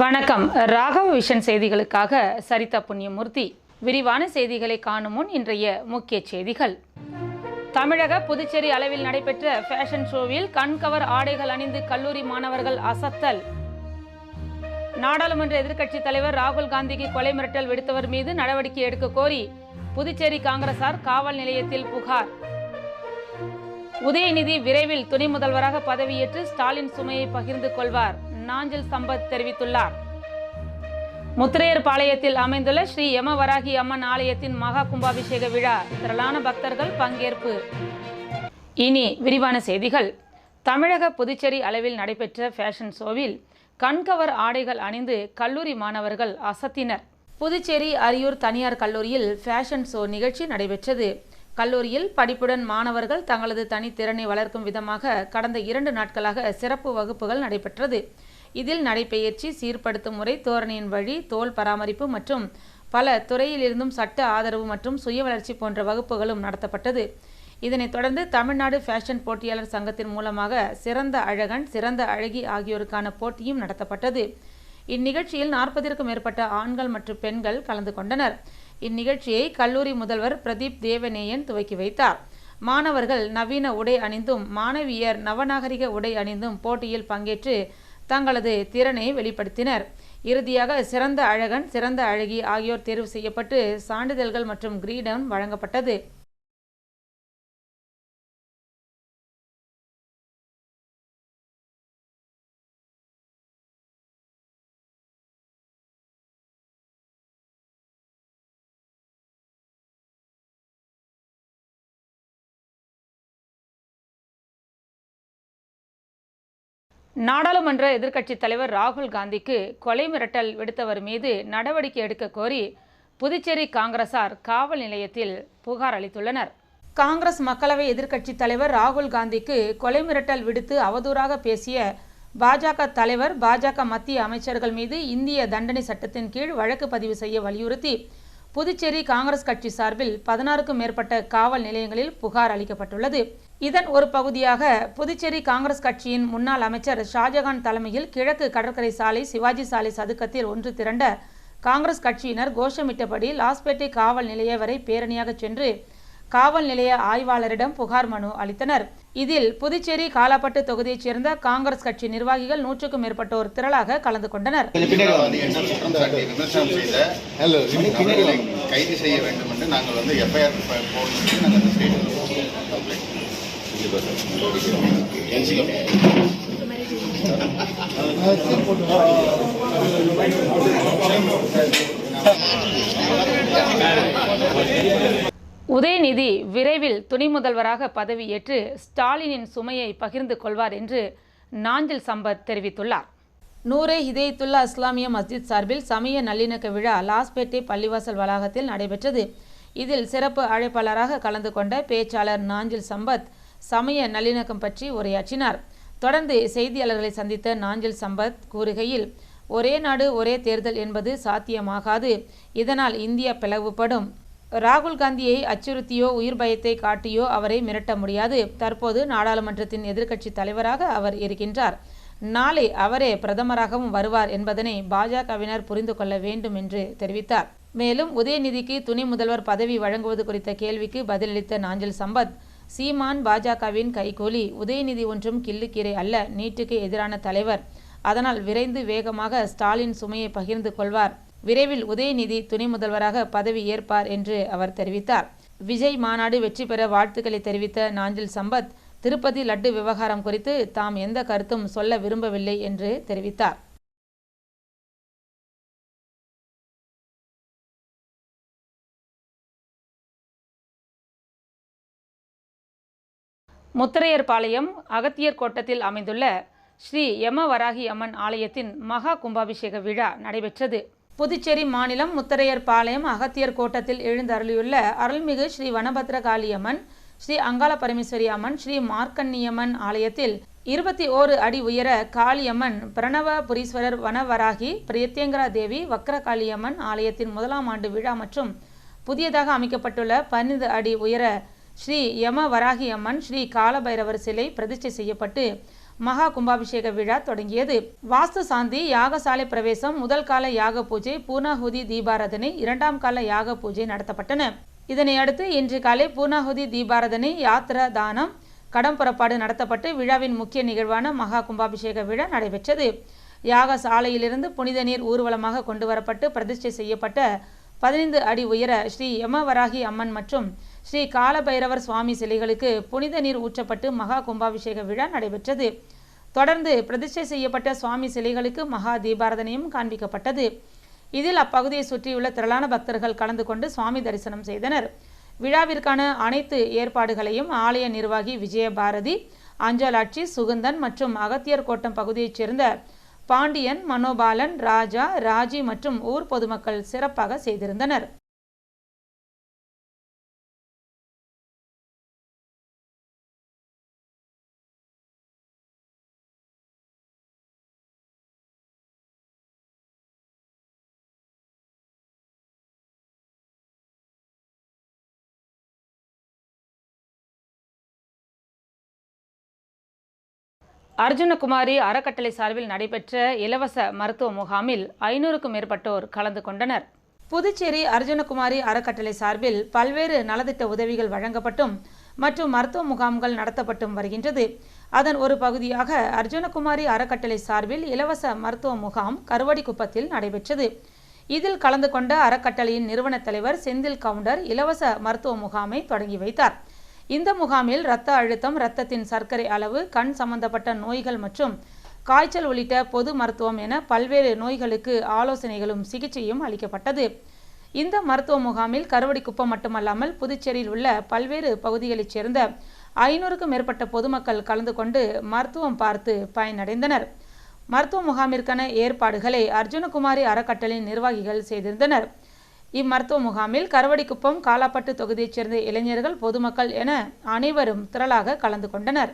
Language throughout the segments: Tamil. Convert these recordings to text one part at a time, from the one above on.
வணக்கம். ராகவ விஷன் செய்திகளுக்காக சரிதா புண்ணியமூர்த்தி. விரிவான செய்திகளை காணும் முன் இன்றைய முக்கிய செய்திகள். தமிழக புதுச்சேரி அளவில் நடைபெற்ற ஃபேஷன் ஷோவில் கண்கவர் ஆடைகள் அணிந்து கல்லூரி மாணவர்கள் அசத்தல். நாடாளுமன்ற எதிர்க்கட்சித் தலைவர் ராகுல் காந்திக்கு கொலை மிரட்டல் விடுத்தவர் மீது நடவடிக்கை எடுக்க கோரி புதுச்சேரி காங்கிரசார் காவல் நிலையத்தில் புகார். உதயநிதி விரைவில் துணை முதல்வராக பதவியேற்று ஸ்டாலின் சுமையை பகிர்ந்து கொள்வார். நாஞ்சில் சம்பத் தெரிவித்துள்ளார். முத்திரையர் பாளையத்தில் அமைந்துள்ள ஸ்ரீ யமவராகி அம்மன் ஆலயத்தின் மகா கும்பாபிஷேக விழா திரளான பக்தர்கள் பங்கேற்பு. இனி விரிவான செய்திகள். தமிழக புதுச்சேரி அளவில் நடைபெற்ற ஃபேஷன் ஷோவில் கண்கவர் ஆடைகள் அணிந்து கல்லூரி மாணவர்கள் அசத்தினர். புதுச்சேரி அரியூர் தனியார் கல்லூரியில் ஃபேஷன் ஷோ நிகழ்ச்சி நடைபெற்றது. கல்லூரியில் படிப்புடன் மாணவர்கள் தங்களது தனித்திறனை வளர்க்கும் விதமாக கடந்த இரண்டு நாட்களாக சிறப்பு வகுப்புகள் நடைபெற்றது. இதில் நடைபெயர்ச்சி சீர்படுத்தும் முறை தோரணையின் வழி தோல் பராமரிப்பு மற்றும் பல துறையிலிருந்தும் சட்ட ஆதரவு மற்றும் சுய வளர்ச்சி போன்ற வகுப்புகளும் நடத்தப்பட்டது. இதனைத் தொடர்ந்து தமிழ்நாடு ஃபேஷன் போட்டியாளர் சங்கத்தின் மூலமாக சிறந்த அழகன் சிறந்த அழகி ஆகியோருக்கான போட்டியும் நடத்தப்பட்டது. இந்நிகழ்ச்சியில் நாற்பதிற்கும் மேற்பட்ட ஆண்கள் மற்றும் பெண்கள் கலந்து கொண்டனர். இந்நிகழ்ச்சியை கல்லூரி முதல்வர் பிரதீப் தேவநேயன் துவக்கி வைத்தார். மாணவர்கள் நவீன உடை அணிந்தும் மாணவியர் நவநாகரிக உடை அணிந்தும் போட்டியில் பங்கேற்று தங்களது திறனை வெளிப்படுத்தினர். இறுதியாக சிறந்த அழகன் சிறந்த அழகி ஆகியோர் தேர்வு செய்யப்பட்டு சான்றிதழ்கள் மற்றும் கிரீடம் வழங்கப்பட்டது. நாடாளுமன்ற எதிர்க்கட்சித் தலைவர் ராகுல் காந்திக்கு கொலை மிரட்டல் விடுத்தவர் மீது நடவடிக்கை எடுக்க கோரி புதுச்சேரி காங்கிரசார் காவல் நிலையத்தில் புகார் அளித்துள்ளனர். காங்கிரஸ் மக்களவை எதிர்க்கட்சித் தலைவர் ராகுல் காந்திக்கு கொலை மிரட்டல் விடுத்து அவதூறாக பேசிய பாஜக தலைவர் பாஜக மத்திய அமைச்சர்கள் மீது இந்திய தண்டனை சட்டத்தின் கீழ் வழக்கு பதிவு செய்ய வலியுறுத்தி புதுச்சேரி காங்கிரஸ் கட்சி சார்பில் பதினாறுக்கும் மேற்பட்ட காவல் நிலையங்களில் புகார் அளிக்கப்பட்டுள்ளது. இதன் ஒரு பகுதியாக புதுச்சேரி காங்கிரஸ் கட்சியின் முன்னாள் அமைச்சர் ஷாஜகான் தலைமையில் கிழக்கு கடற்கரை சாலை சிவாஜி சாலை சதுக்கத்தில் ஒன்று திரண்ட காங்கிரஸ் கட்சியினர் கோஷமிட்டபடி லாஸ்பேட்டை காவல் நிலைய வரை பேரணியாக சென்று காவல் நிலைய ஆய்வாளரிடம் புகார் மனு அளித்தனர். இதில் புதுச்சேரி காலாப்பட்டு தொகுதியைச் சேர்ந்த காங்கிரஸ் கட்சி நிர்வாகிகள் நூற்றுக்கும் மேற்பட்டோர் திரளாக கலந்து கொண்டனர். கைது செய்ய வேண்டும் என்று நாங்கள் வந்து எஃப்ஐஆர் போட்டு உதயநிதி விரைவில் துணை முதல்வராக பதவியேற்று ஸ்டாலினின் சுமையை பகிர்ந்து கொள்வார் என்று நாஞ்சில் சம்பத் தெரிவித்துள்ளார். நூரே ஹிதயத்துல்லா இஸ்லாமிய மஸ்ஜித் சார்பில் சமய நல்லிணக்க விழா லாஸ்பேட்டை பள்ளிவாசல் வளாகத்தில் நடைபெற்றது. இதில் சிறப்பு அழைப்பாளராக கலந்து கொண்ட பேச்சாளர் நாஞ்சில் சம்பத் சமய நல்லிணக்கம் பற்றி உரையாற்றினார். தொடர்ந்து செய்தியாளர்களை சந்தித்த நாஞ்சில் சம்பத் கூறுகையில் ஒரே நாடு ஒரே தேர்தல் என்பது சாத்தியமாகாது. இதனால் இந்தியா பிளவுபடும். ராகுல் காந்தியை அச்சுறுத்தியோ உயிர் பயத்தை காட்டியோ அவரை மிரட்ட முடியாது. தற்போது நாடாளுமன்றத்தின் எதிர்க்கட்சி தலைவராக அவர் இருக்கின்றார். நாளை அவரே பிரதமராகவும் வருவார் என்பதனை பாஜகவினர் புரிந்து கொள்ள வேண்டும் என்று தெரிவித்தார். மேலும் உதயநிதிக்கு துணை முதல்வர் பதவி வழங்குவது குறித்த கேள்விக்கு பதிலளித்த நாஞ்சல் சம்பத் சீமான் பாஜகவின் கைகோலி. உதயநிதி ஒன்றும் கிள்ளுக்கீரை அல்ல நீட்டுக்கு எதிரான தலைவர். அதனால் விரைந்து வேகமாக ஸ்டாலின் சுமையை பகிர்ந்து கொள்வார். விரைவில் உதயநிதி துணை முதல்வராக பதவி ஏற்பார் என்று அவர் தெரிவித்தார். விஜய் மாநாடு வெற்றி பெற வாழ்த்துக்களை தெரிவித்த நாஞ்சில் சம்பத் திருப்பதி லட்டு விவகாரம் குறித்து தாம் எந்த கருத்தும் சொல்ல விரும்பவில்லை என்று தெரிவித்தார். முத்திரையர்பாளையம் அகத்தியர் கோட்டத்தில் அமைந்துள்ள ஸ்ரீ யமவராகி அம்மன் ஆலயத்தின் மகா கும்பாபிஷேக விழா நடைபெற்றது. புதுச்சேரி மாநிலம் முத்தரையர் பாளையம் அகத்தியர் கோட்டத்தில் எழுந்தருளியுள்ள அருள்மிகு ஸ்ரீ வனபத்ர காளியம்மன் ஸ்ரீ அங்காள பரமேஸ்வரி அம்மன் ஸ்ரீ மார்க்கண்ணியம்மன் ஆலயத்தில் இருபத்தி ஓரு அடி உயர காளியம்மன் பிரணவ புரீஸ்வரர் வனவராகி பிரியத்யங்கரா தேவி வக்ர காளியம்மன் ஆலயத்தின் முதலாம் ஆண்டு விழா மற்றும் புதியதாக அமைக்கப்பட்டுள்ள பன்னிரண்டு அடி உயர ஸ்ரீ யம வராகி அம்மன் ஸ்ரீ காலபைரவர் சிலை பிரதிஷ்டை செய்யப்பட்டு மகா கும்பாபிஷேக விழா தொடங்கியது. வாஸ்து சாந்தி யாகசாலை பிரவேசம் முதல் கால யாக பூஜை பூர்ணாகுதி தீபாராதனை இரண்டாம் கால யாக பூஜை நடத்தப்பட்டன. இதனை அடுத்து இன்று காலை பூர்ணாகுதி தீபாராதனை யாத்திரா தானம் கடம் புறப்பாடு நடத்தப்பட்டு விழாவின் முக்கிய நிகழ்வான மகா கும்பாபிஷேக விழா நடைபெற்றது. யாக சாலையிலிருந்து புனித நீர் ஊர்வலமாக கொண்டு வரப்பட்டு பிரதிஷ்டை செய்யப்பட்ட பதினைந்து அடி உயர ஸ்ரீ யமவராகி அம்மன் மற்றும் ஸ்ரீ காலபைரவர் சுவாமி சிலைகளுக்கு புனித நீர் ஊற்றப்பட்டு மகா கும்பாபிஷேக விழா நடைபெற்றது. தொடர்ந்து பிரதிஷ்டை செய்யப்பட்ட சுவாமி சிலைகளுக்கு மகா தீபாரதனையும் காண்பிக்கப்பட்டது. இதில் அப்பகுதியை சுற்றியுள்ள திரளான பக்தர்கள் கலந்து கொண்டு சுவாமி தரிசனம் செய்தனர். விழாவிற்கான அனைத்து ஏற்பாடுகளையும் ஆலய நிர்வாகி விஜயபாரதி அஞ்சலாட்சி சுகுந்தன் மற்றும் அகத்தியர் கோட்டம் பகுதியைச் சேர்ந்த பாண்டியன் மனோபாலன் ராஜா ராஜி மற்றும் ஊர் பொதுமக்கள் சிறப்பாக செய்திருந்தனர். அர்ஜுனகுமாரி அறக்கட்டளை சார்பில் நடைபெற்ற இலவச மருத்துவ முகாமில் ஐநூறுக்கும் மேற்பட்டோர் கலந்து கொண்டனர். புதுச்சேரி அர்ஜுனகுமாரி அறக்கட்டளை சார்பில் பல்வேறு நலத்திட்ட உதவிகள் வழங்கப்பட்டும் மற்றும் மருத்துவ முகாம்கள் நடத்தப்பட்டும் வருகின்றது. அதன் ஒரு பகுதியாக அர்ஜுனகுமாரி அறக்கட்டளை சார்பில் இலவச மருத்துவ முகாம் கருவடிக்குப்பத்தில் நடைபெற்றது. இதில் கலந்து கொண்ட அறக்கட்டளையின் நிறுவன தலைவர் செந்தில் கவுண்டர் இலவச மருத்துவ முகாமை தொடங்கி வைத்தார். இந்த முகாமில் இரத்த அழுத்தம் இரத்தத்தின் சர்க்கரை அளவு கண் சம்பந்தப்பட்ட நோய்கள் மற்றும் காய்ச்சல் உள்ளிட்ட பொது மருத்துவம் என பல்வேறு நோய்களுக்கு ஆலோசனைகளும் சிகிச்சையும் அளிக்கப்பட்டது. இந்த மருத்துவ முகாமில் கருவடிக்குப்பம் மட்டுமல்லாமல் புதுச்சேரியில் உள்ள பல்வேறு பகுதிகளைச் சேர்ந்த ஐநூறுக்கும் மேற்பட்ட பொதுமக்கள் கலந்து கொண்டு மருத்துவம் பார்த்து பயனடைந்தனர். மருத்துவ முகாமிற்கான ஏற்பாடுகளை அர்ஜுனகுமாரி அறக்கட்டளின் நிர்வாகிகள் செய்திருந்தனர். இம்மருத்துவ முகாமில் கருவடிக்குப்பம் காலாப்பட்டு தொகுதியைச் சேர்ந்த இளைஞர்கள் பொதுமக்கள் என அனைவரும் திரளாக கலந்து கொண்டனர்.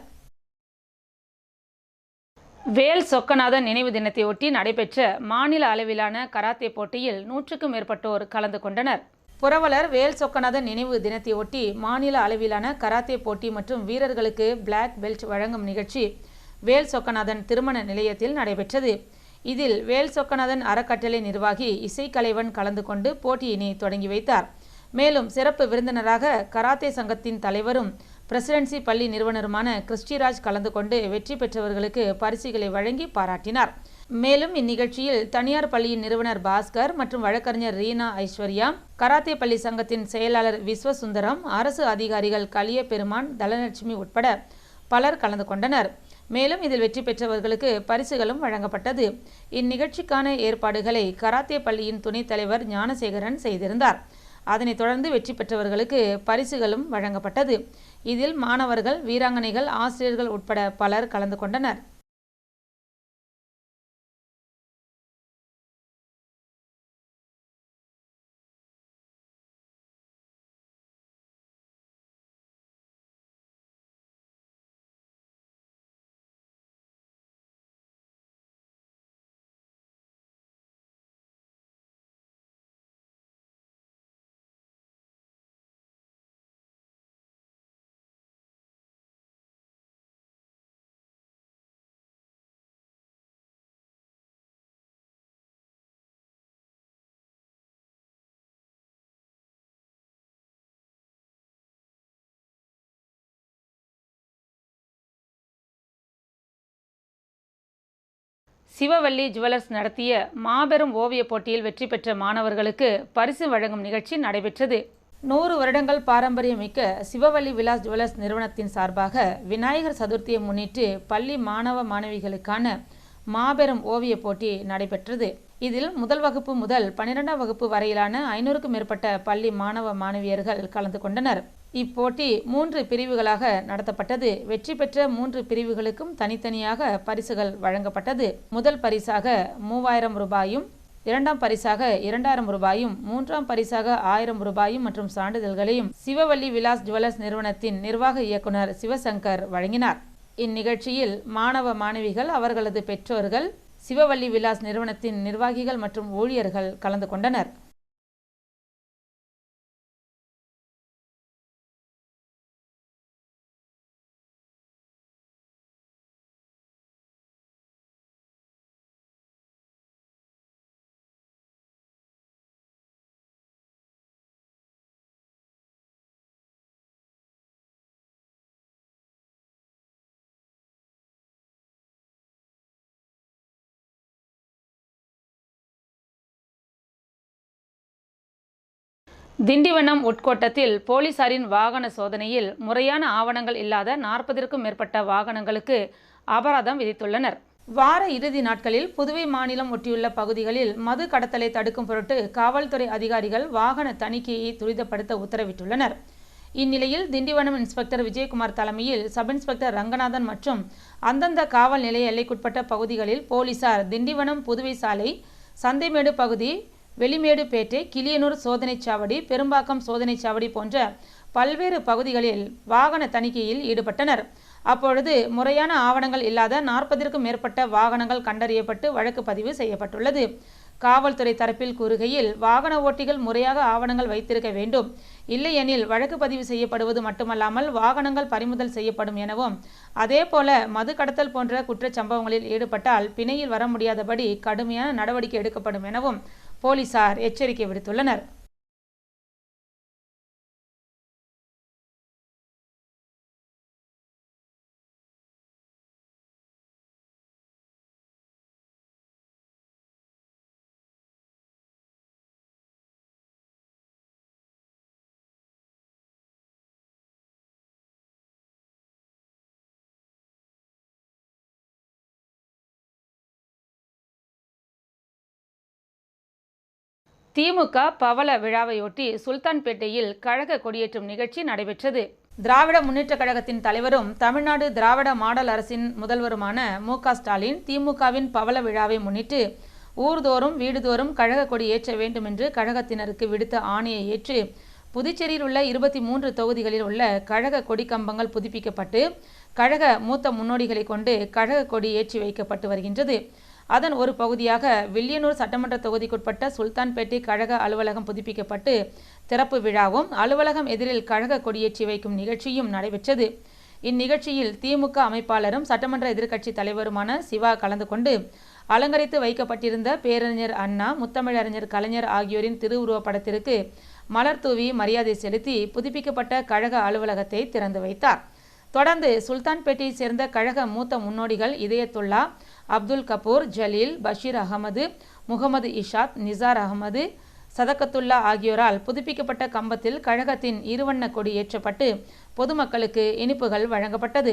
வேல் சொக்கநாதன் நினைவு தினத்தையொட்டி நடைபெற்ற மாநில அளவிலான கராத்தே போட்டியில் நூற்றுக்கும் மேற்பட்டோர் கலந்து கொண்டனர். புரவலர் வேல் சொக்கநாதன் நினைவு தினத்தையொட்டி மாநில அளவிலான கராத்தே போட்டி மற்றும் வீரர்களுக்கு பிளாக் பெல்ட் வழங்கும் நிகழ்ச்சி வேல் சொக்கநாதன் திருமண நிலையத்தில் நடைபெற்றது. இதில் வேல் சொக்கநாதன் அறக்கட்டளை நிர்வாகி இசைக்கலைவன் கலந்து கொண்டு போட்டியினை தொடங்கி வைத்தார். மேலும் சிறப்பு விருந்தினராக கராத்தே சங்கத்தின் தலைவரும் பிரசிடென்சி பள்ளி நிறுவனருமான கிறிஸ்டிராஜ் கலந்து கொண்டு வெற்றி பெற்றவர்களுக்கு பரிசுகளை வழங்கி பாராட்டினார். மேலும் இந்நிகழ்ச்சியில் தனியார் பள்ளியின் நிறுவனர் பாஸ்கர் மற்றும் வழக்கறிஞர் ரீனா ஐஸ்வர்யா கராத்தே பள்ளி சங்கத்தின் செயலாளர் விஸ்வசுந்தரம் அரசு அதிகாரிகள் கலிய பெருமான் தனலட்சுமி உட்பட பலர் கலந்து கொண்டனர். மேலும் இதில் வெற்றி பெற்றவர்களுக்கு பரிசுகளும் வழங்கப்பட்டது. இந்நிகழ்ச்சிக்கான ஏற்பாடுகளை கராத்தே பள்ளியின் துணைத் தலைவர் ஞானசேகரன் செய்திருந்தார். அதனைத் தொடர்ந்து வெற்றி பெற்றவர்களுக்கு பரிசுகளும் வழங்கப்பட்டது. இதில் மாணவர்கள் வீராங்கனைகள் ஆசிரியர்கள் உட்பட பலர் கலந்து கொண்டனர். சிவவல்லி ஜுவல்லர்ஸ் நடத்திய மாபெரும் ஓவியப் போட்டியில் வெற்றி பெற்ற மாணவர்களுக்கு பரிசு வழங்கும் நிகழ்ச்சி நடைபெற்றது. நூறு வருடங்கள் பாரம்பரியமிக்க சிவவல்லி விலாஸ் ஜுவல்லர்ஸ் நிறுவனத்தின் சார்பாக விநாயகர் சதுர்த்தியை முன்னிட்டு பள்ளி மாணவ மாணவிகளுக்கான மாபெரும் ஓவியப் போட்டி நடைபெற்றது. இதில் முதல் வகுப்பு முதல் பன்னிரெண்டாம் வகுப்பு வரையிலான ஐநூறுக்கும் மேற்பட்ட பள்ளி மாணவ மாணவியர்கள் கலந்து கொண்டனர். இப்போட்டி மூன்று பிரிவுகளாக நடத்தப்பட்டது. வெற்றி பெற்ற மூன்று பிரிவுகளுக்கும் தனித்தனியாக பரிசுகள் வழங்கப்பட்டது. முதல் பரிசாக மூவாயிரம் ரூபாயும் இரண்டாம் பரிசாக இரண்டாயிரம் ரூபாயும் மூன்றாம் பரிசாக ஆயிரம் ரூபாயும் மற்றும் சான்றிதழ்களையும் சிவவல்லி விலாஸ் ஜுவல்லர்ஸ் நிறுவனத்தின் நிர்வாக இயக்குனர் சிவசங்கர் வழங்கினார். இந்நிகழ்ச்சியில் மாணவ மாணவிகள் அவர்களது பெற்றோர்கள் சிவவல்லி விலாஸ் நிறுவனத்தின் நிர்வாகிகள் மற்றும் ஊழியர்கள் கலந்து கொண்டனர். திண்டிவனம் உட்கோட்டத்தில் போலீசாரின் வாகன சோதனையில் முறையான ஆவணங்கள் இல்லாத நாற்பதிற்கும் மேற்பட்ட வாகனங்களுக்கு அபராதம் விதித்துள்ளனர். வார இறுதி நாட்களில் புதுவை மாநிலம் ஒட்டியுள்ள பகுதிகளில் மது கடத்தலை தடுக்கும் பொருட்டு காவல்துறை அதிகாரிகள் வாகன தணிக்கையை துரிதப்படுத்த உத்தரவிட்டுள்ளனர். இந்நிலையில் திண்டிவனம் இன்ஸ்பெக்டர் விஜயகுமார் தலைமையில் சப் இன்ஸ்பெக்டர் ரங்கநாதன் மற்றும் அந்தந்த காவல் நிலைய எல்லைக்குட்பட்ட பகுதிகளில் போலீசார் திண்டிவனம் புதுவை சாலை சந்தைமேடு பகுதி வெளிமேடுபேட்டை கிளியனூர் சோதனைச்சாவடி பெரும்பாக்கம் சோதனைச் சாவடி போன்ற பல்வேறு பகுதிகளில் வாகன தணிக்கையில் ஈடுபட்டனர். அப்பொழுது முறையான ஆவணங்கள் இல்லாத நாற்பதிற்கும் மேற்பட்ட வாகனங்கள் கண்டறியப்பட்டு வழக்கு பதிவு செய்யப்பட்டுள்ளது. காவல்துறை தரப்பில் கூறுகையில் வாகன ஓட்டிகள் முறையாக ஆவணங்கள் வைத்திருக்க வேண்டும். இல்லையெனில் வழக்கு பதிவு செய்யப்படுவது மட்டுமல்லாமல் வாகனங்கள் பறிமுதல் செய்யப்படும் எனவும் அதேபோல மது கடத்தல் போன்ற குற்றச்சம்பவங்களில் ஈடுபட்டால் பிணையில் வர முடியாதபடி கடுமையான நடவடிக்கை எடுக்கப்படும் எனவும் போலீசார் எச்சரிக்கை விடுத்துள்ளனர். திமுக பவள விழாவையொட்டி சுல்தான்பேட்டையில் கழக கொடியேற்றும் நிகழ்ச்சி நடைபெற்றது. திராவிட முன்னேற்றக் கழகத்தின் தலைவரும் தமிழ்நாடு திராவிட மாடல் அரசின் முதல்வருமான மு ஸ்டாலின் திமுகவின் பவள விழாவை முன்னிட்டு ஊர்தோறும் வீடுதோறும் கழக கொடி ஏற்ற வேண்டும் என்று கழகத்தினருக்கு விடுத்த ஆணையை ஏற்று புதுச்சேரியில் உள்ள இருபத்தி மூன்று தொகுதிகளில் உள்ள கழக கொடி கம்பங்கள் புதுப்பிக்கப்பட்டு கழக மூத்த முன்னோடிகளை கொண்டு கழக கொடி ஏற்றி வைக்கப்பட்டு வருகின்றது. அதன் ஒரு பகுதியாக வில்லியனூர் சட்டமன்ற தொகுதிக்குட்பட்ட சுல்தான்பேட்டை கழக அலுவலகம் புதுப்பிக்கப்பட்டு திறப்பு விழாவும் அலுவலகம் எதிரில் கழக கொடியேற்றி வைக்கும் நிகழ்ச்சியும் நடைபெற்றது. இந்நிகழ்ச்சியில் திமுக அமைப்பாளரும் சட்டமன்ற எதிர்க்கட்சி தலைவருமான சிவா கலந்து கொண்டு அலங்கரித்து வைக்கப்பட்டிருந்த பேரறிஞர் அண்ணா முத்தமிழறிஞர் கலைஞர் ஆகியோரின் திருவுருவப்படத்திற்கு மலர் தூவி மரியாதை செலுத்தி புதுப்பிக்கப்பட்ட கழக அலுவலகத்தை திறந்து வைத்தார். தொடர்ந்து சுல்தான்பேட்டையைச் சேர்ந்த கழக மூத்த முன்னோடிகள் இதயத்துல்லா அப்துல் கபூர் ஜலீல் பஷீர் அகமது முகமது இஷாத் நிசார் அகமது சதகத்துல்லா ஆகியோரால் புதுப்பிக்கப்பட்ட கம்பத்தில் கழகத்தின் இருவண்ண கொடி ஏற்றப்பட்டு பொதுமக்களுக்கு இனிப்புகள் வழங்கப்பட்டது.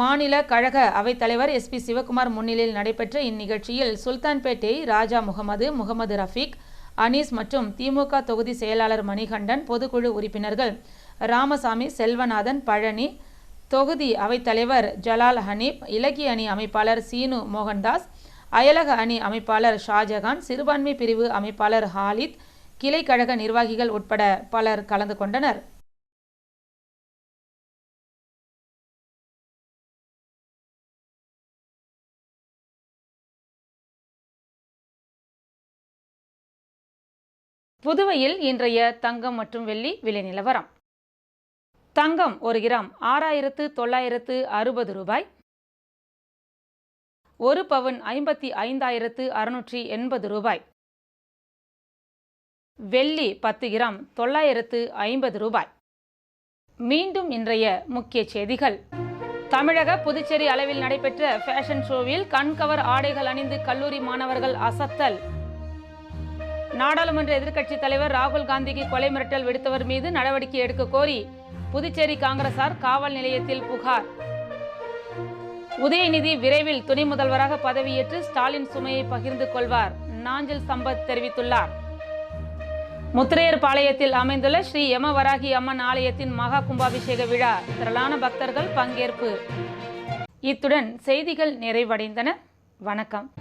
மாநில கழக அவைத்தலைவர் எஸ் பி சிவகுமார் முன்னிலையில் நடைபெற்ற இந்நிகழ்ச்சியில் சுல்தான்பேட்டை ராஜா முகமது முகமது ரஃபீக் அனீஸ் மற்றும் திமுக தொகுதி செயலாளர் மணிகண்டன் பொதுக்குழு உறுப்பினர்கள் ராமசாமி செல்வநாதன் பழனி தொகுதி அவைத்தலைவர் ஜலால் ஹனீப் இலக்கிய அணி அமைப்பாளர் சீனு மோகன்தாஸ் அயலக அணி அமைப்பாளர் ஷாஜகான் சிறுபான்மை பிரிவு அமைப்பாளர் ஹாலித் கிளை கழக நிர்வாகிகள் உட்பட பலர் கலந்து கொண்டனர். புதுவையில் இன்றைய தங்கம் மற்றும் வெள்ளி விலை நிலவரம். தங்கம் ஒரு கிராம் ஆறாயிரத்து தொள்ளாயிரத்து அறுபது ரூபாய். ஒரு பவுன் ஐம்பத்தி ஐந்தாயிரத்து அறுநூற்றி எண்பது ரூபாய். வெள்ளி பத்து கிராம் தொள்ளாயிரத்து ஐம்பது ரூபாய். மீண்டும் இன்றைய முக்கிய செய்திகள். தமிழக புதுச்சேரி அளவில் நடைபெற்ற ஃபேஷன் ஷோவில் கண்கவர் ஆடைகள் அணிந்து கல்லூரி மாணவர்கள் அசத்தல். நாடாளுமன்ற எதிர்க்கட்சித் தலைவர் ராகுல் காந்திக்கு கொலை மிரட்டல் விடுத்தவர் மீது நடவடிக்கை எடுக்க கோரி புதுச்சேரி காங்கிரசார் காவல் நிலையத்தில் புகார். உதயநிதி விரைவில் துணை முதல்வராக பதவியேற்று ஸ்டாலின் சுமையை பகிர்ந்து கொள்வார் நாஞ்சில் சம்பத் தெரிவித்துள்ளார். முத்திரையர் பாளையத்தில் அமைந்துள்ள ஸ்ரீ யமவராகி அம்மன் ஆலயத்தின் மகா கும்பாபிஷேக விழா திரளான பக்தர்கள் பங்கேற்பு. இத்துடன் செய்திகள் நிறைவடைந்தன. வணக்கம்.